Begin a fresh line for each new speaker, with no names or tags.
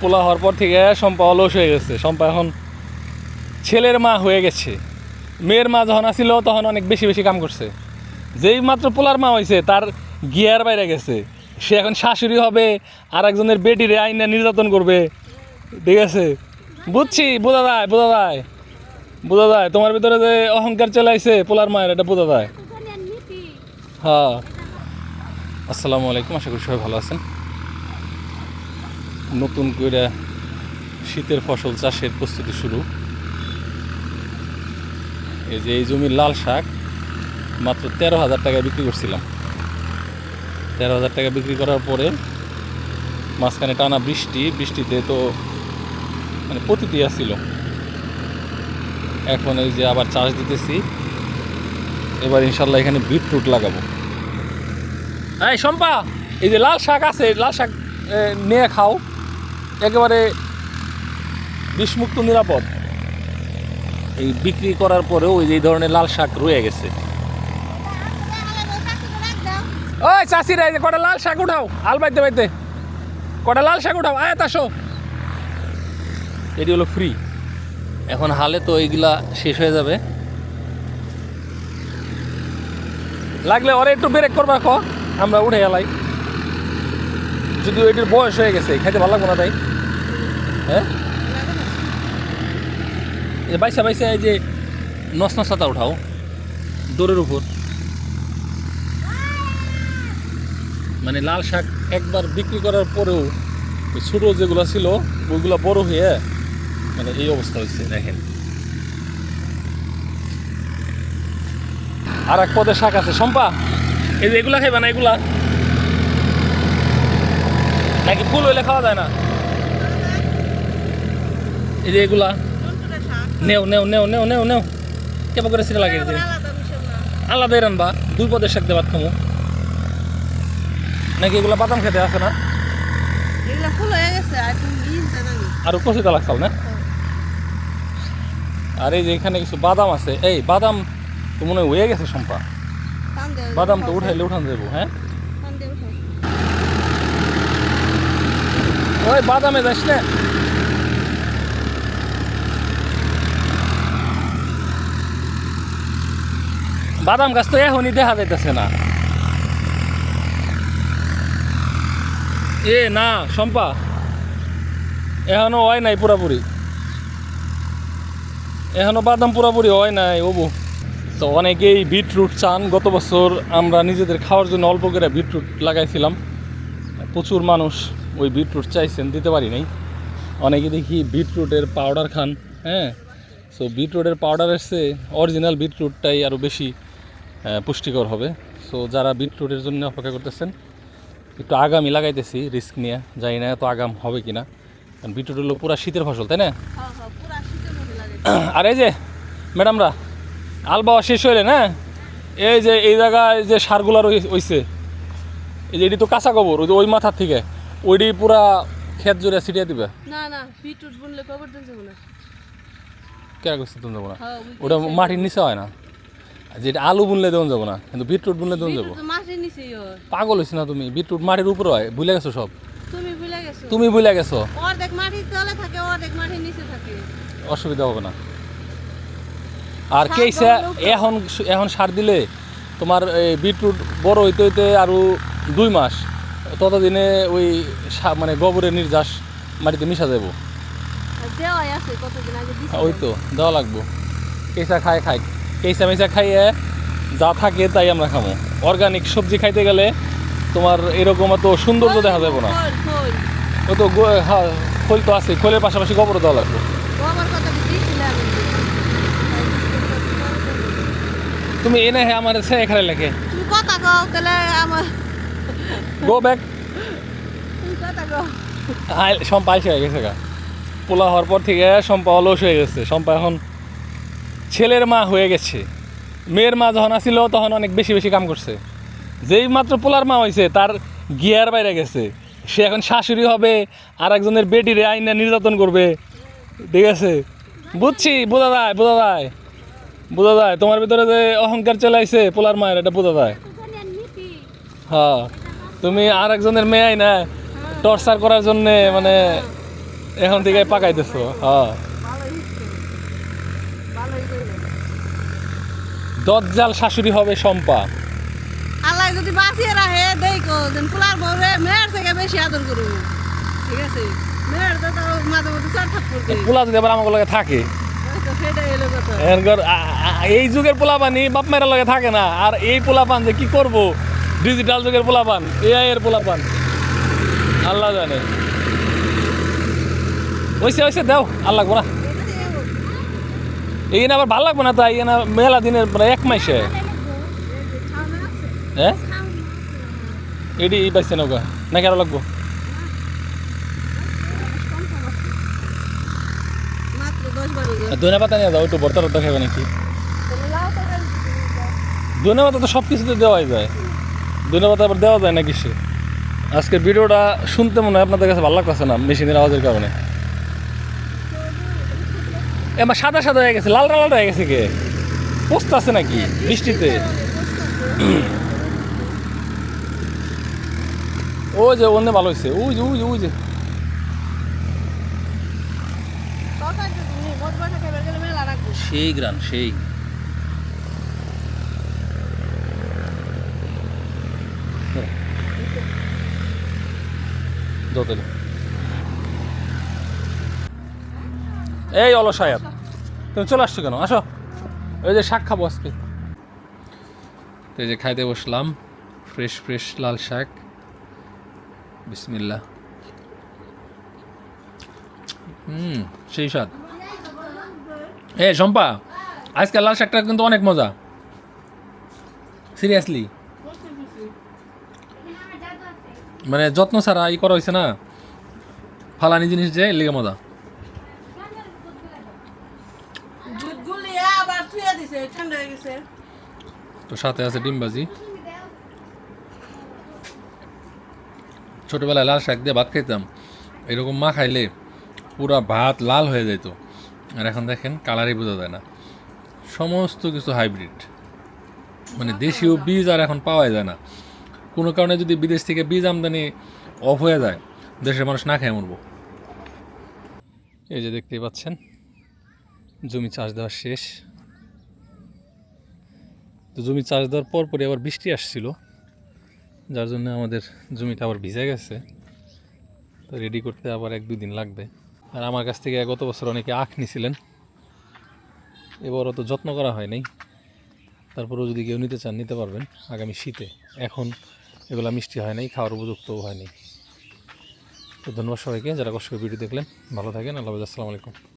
পোলা হওয়ার পর থেকে সম্পা অলস হয়ে গেছে। সম্পা এখন ছেলের মা হয়ে গেছে। মেয়ের মা যখন আসিল তখন অনেক বেশি বেশি কাম করছে। যেই মাত্র পোলার মা হয়েছে তার গিয়ার বাইরে গেছে। সে এখন শাশুড়ি হবে আর একজনের বেটিরে আইনা নির্যাতন করবে। ঠিক আছে? বুঝছি বোঝা যায় বোঝা যায়। বোঝা যায় তোমার ভিতরে যে অহংকার চলে আইছে পোলার মায়ের এটা বোঝা যায়। হ্যাঁ। আসসালামু আলাইকুম আশা করি সবাই ভালো আছেন। নতুন করে শীতের ফসল চাষের প্রস্তুতি শুরু। এই যে এই জমির লাল শাক, মাত্র তেরো হাজার টাকায় বিক্রি করছিলাম। তেরো হাজার টাকা বিক্রি করার পরে মাঝখানে টানা বৃষ্টি, বৃষ্টিতে তো মানে প্রতিটি আসছিল এখন এই যে আবার চাষ দিতেছি, এবার ইনশাল্লাহ এখানে বিটরুট লাগাবো। এই শম্পা, এই যে লাল শাক আছে, লাল শাক নিয়ে খাও। একেবারে বিষমুক্ত নিরাপদ। এই বিক্রি করার পরেও ওই যে এই ধরনের লাল শাক রয়ে গেছে। ওই চাষিরা কটা লাল শাক উঠাও। আল বাইতে বাইতে। কটা লাল শাক উঠাও। আয়াত, আসো। এটি হলো ফ্রি এখন হালে তো এইগুলা শেষ হয়ে যাবে। লাগলে ওরা একটু ব্রেক করবা, ক। আমরা উঠে গেলাই। যদিও এটির বয়স হয়ে গেছে, খাইতে ভালো লাগবো না তাই। হ্যাঁ? বাইসা বাইসা এই যে নস নসাতা উঠাও। দৌড়ের উপর। মানে লাল শাক একবার বিক্রি করার পরেও ছোটো যেগুলো ছিল, ওইগুলো বড় হয়ে মানে এই অবস্থা হয়েছে, দেখেন। আর এক পদের শাক আছে। শম্পা, এই যে এগুলা খাইবা না, এগুলা? নাকি ফুল হইলে খাওয়া যায় না? এই যে এগুলা নেও নেও নেও নেও নেও নেও। কেমন করে সিটা লাগে আলাদাই রানবা দুই পদের শাক দেবাত খামো নাকি এগুলা বাদাম খেতে আছে না?
আর দেন
কষিতে লাগছাল না? আর এই যে এখানে কিছু বাদাম আছে এই বাদাম তো মনে হয় গেছে সম্পা বাদাম তো উঠাইলে উঠান দেবো হ্যাঁ? ওই বাদামে যাস না? বাদাম গাছ তো এখনই দেখা যাইতেছে না। এ, না, শম্পা। এখনও হয় নাই পুরাপুরি। এখনও বাদাম পুরাপুরি হয় নাই ওবু তো অনেকেই বিটরুট চান। গত বছর আমরা নিজেদের খাওয়ার জন্য অল্প করে বিটরুট লাগাইছিলাম। প্রচুর মানুষ ওই বিটরুট চাইছেন, দিতে পারি নাই। অনেকে দেখি বিটরুটের পাউডার খান হ্যাঁ? সো বিটরুটের পাউডার এসছে অরিজিনাল বিটরুটটাই আরও বেশি পুষ্টিকর হবে। সো যারা বিটরুটের জন্য অপেক্ষা করতেছেন একটু আগামই লাগাইতেছি রিস্ক নিয়ে। জানি না এত আগাম হবে কি না কারণ বিটরুট হলো পুরা শীতের ফসল তাই না?
হ্যাঁ হ্যাঁ
আর এই যে ম্যাডামরা আলবাওয়া শেষ হইলে না? এই যে এই জায়গায় যে সারগুলা হইছে এই যে এটি তো কাঁচা গোবর ওই যে ওই মাথার থেকে ওইটি পুরা ক্ষেত জুড়ে ছিটিয়ে দিবে?
না না বিটরুট বুনলে দিন যাব না।
কেরা করছে তুমি যাব না?
হ্যাঁ
ওটা মাটির নিচে হয় না? যেটা আলু বুনলে দেওয়া যাব না কিন্তু বিটরুট বুনলে দেওয়া যাব। পাগল হয়েছে না তুমি বিটরুট মাটির উপরে হয় ভুলে গেছো সব?
তুমি ভুলে গেছো।
অসুবিধা হবে না। আর
লোক।
এখন এখন সার দিলে তোমার এই বিটরুট বড় হইতে হইতে আরও দুই মাস ততদিনে ওই মানে গোবরের নির্যাস মাটিতে মিশা যাব ওই তো দেওয়া লাগবো। কেঁচা খায় খাই কেঁচা মেচা খাইয়ে যা থাকে তাই আমরা খাব অর্গানিক সবজি খাইতে গেলে তোমার এরকম এত সৌন্দর্য দেখা যাবে না।
খোল।
তো হ্যাঁ খোল তো আছে খোলের পাশাপাশি গোবর দেওয়া লাগবে। তুমি এনে হে আমার সে এখানে লেখে। গো ব্যাক সম্পা হয়ে গেছে গা। পোলা হওয়ার পর থেকে সম্পা অলস হয়ে গেছে। সম্পা এখন ছেলের মা হয়ে গেছে। মেয়ের মা যখন আসিল তখন অনেক বেশি বেশি কাম করছে। যেই মাত্র পোলার মা হয়েছে তার গিয়ার বাইরে গেছে। সে এখন শাশুড়ি হবে আর একজনের বেটিরে আইনা নির্যাতন করবে। ঠিক আছে? বুঝছি বোঝা যায় বোঝা যায়। বোঝা যায় তোমার ভিতরে যে অহংকার চলে আইছে পোলার মায়ের এটা বোঝা যায়। হ্যাঁ তুমি আর একজনের মেয়ে না টর্চার করার জন্যে মানে এখন থেকে পাকাইতেছো হ্যাঁ। দজ্জাল শাশুড়ি হবে সম্পা
আল্লাহ যদি বাঁচিয়ে রাখে দেখো যেন পোলার বউরে মেয়ের থেকে বেশি আদর করব ঠিক আছে? মেয়ের তো তাও মাঝে মধ্যে চার থাপ্পড়
পোলা যদি আবার আমার লগে থাকে। এই যুগের পোলাপানি বাপ মায়ের লগে থাকে না। আর এই পোলাপান যে কি করব? ডিজিটাল যুগের পোলাপান এআই এর পোলাপান। আল্লাহ জানে। ওইসে ওইসে দাও আল্লাহ না এই আবার ভালো লাগবে না তাই না মেলা দিনের মানে এক মাসে। হ্যাঁ? এডি পাইছে নৌকা নাকি আরও লাগবো? ধনে পাতা নিয়ে যাও, একটু বর্তার দেখাবে নাকি? ধনে পাতা তো সব কিছুতে দেওয়াই যায়। ধনে পাতা আবার দেওয়া যায় না কিছু আজকের ভিডিওটা শুনতে মনে হয় আপনাদের কাছে ভালো লাগতেছে না, মেশিনের আওয়াজের কারণে। এবার সাদা সাদা হয়ে গেছে, লাল লাল হয়ে গেছে কে পোস্ত আছে নাকি বৃষ্টিতে? ও যে অন্য ভালো হয়েছে ওই যে ওই যে ওই যে। সেই গ্রান সেই। দোতলে এই অলসায়াত তুমি চলে আসছো কেন? আসো। ওই যে শাক খাব আজকে। তো এই যে খাইতে বসলাম, ফ্রেশ ফ্রেশ লাল শাক। বিসমিল্লা হুম, সেই স্বাদ। এ শম্পা আজকাল লাল শাকটা কিন্তু অনেক মজা। সিরিয়াসলি। মানে যত্ন ছাড়া ই করা হয়েছে না। ফালানি জিনিস যে লেগে মজা।
গুলিয়ে দিছে ঠান্ডা হয়ে গেছে।
তো সাথে আছে ডিমবাজি ছোটবেলায় লাল শাক দিয়ে ভাত খাইতাম। এরকম মা খাইলে পুরা ভাত লাল হয়ে যেত আর এখন দেখেন কালারই বোঝা যায় না। সমস্ত কিছু হাইব্রিড। মানে দেশীয় বীজ আর এখন পাওয়া যায় না। কোনো কারণে যদি বিদেশ থেকে বীজ আমদানি অফ হয়ে যায় দেশের মানুষ না খেয়ে মরবো। এই যে দেখতেই পাচ্ছেন জমি চাষ দেওয়া শেষ। তো জমি চাষ দেওয়ার পর পরে আবার বৃষ্টি আসছিল, যার জন্য আমাদের জমিটা আবার ভিজে গেছে। তো রেডি করতে আবার এক দুই দিন লাগবে। আর আমার কাছ থেকে গত বছর অনেকে আখ নিছিলেন। এবার অত যত্ন করা হয় নাই। তারপরেও যদি কেউ নিতে চান, নিতে পারবেন আগামী শীতে। এখন এগুলা মিষ্টি হয় নাই, খাওয়ার উপযুক্তও হয়নি তো ধন্যবাদ সবাইকে, যারা কষ্ট করে ভিডিও দেখলেন, ভালো থাকেন, আল্লাহ আসসালামু আলাইকুম।